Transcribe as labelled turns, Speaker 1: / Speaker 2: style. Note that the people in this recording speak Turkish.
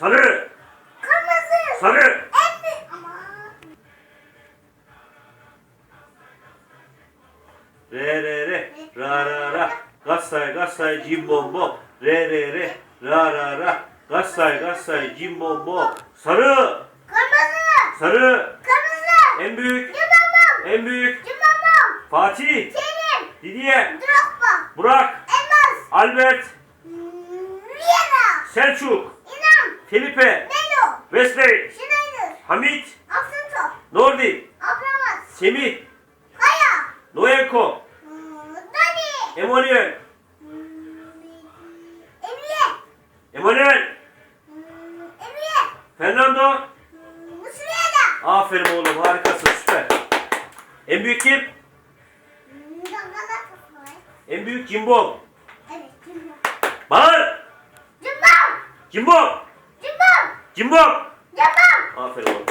Speaker 1: Sarı.
Speaker 2: Kırmızı.
Speaker 1: Sarı.
Speaker 2: Ama.
Speaker 1: Re re re. Ra ra ra. Galatasaray Galatasaray cim bom bom. Re re re. Ra ra ra. Galatasaray Galatasaray cim bom bom. Sarı.
Speaker 2: Kırmızı.
Speaker 1: Sarı.
Speaker 2: Kırmızı.
Speaker 1: En büyük.
Speaker 2: Cimamam.
Speaker 1: En büyük.
Speaker 2: Cimamam.
Speaker 1: Fatih.
Speaker 2: Kerim.
Speaker 1: Didier.
Speaker 2: Drogba.
Speaker 1: Burak.
Speaker 2: Elmas.
Speaker 1: Albert.
Speaker 2: Vieira.
Speaker 1: Selçuk. Felipe.
Speaker 2: Melo.
Speaker 1: Wesley.
Speaker 2: Schneider.
Speaker 1: Hamit.
Speaker 2: Aksuntop.
Speaker 1: Nordi.
Speaker 2: Abramas.
Speaker 1: Semih.
Speaker 2: Kaya.
Speaker 1: Noenko.
Speaker 2: Dani.
Speaker 1: Emanuel.
Speaker 2: Emre.
Speaker 1: Emanuel.
Speaker 2: Emre.
Speaker 1: Fernando.
Speaker 2: Muslera.
Speaker 1: Aferin oğlum harikasın süper. En büyük kim? En büyük Cimbom.
Speaker 2: Evet. Cimbom.
Speaker 1: Bağır.
Speaker 2: Cimbom.
Speaker 1: Cimbom.
Speaker 2: Cimbom.
Speaker 1: Cimbom. Aferin.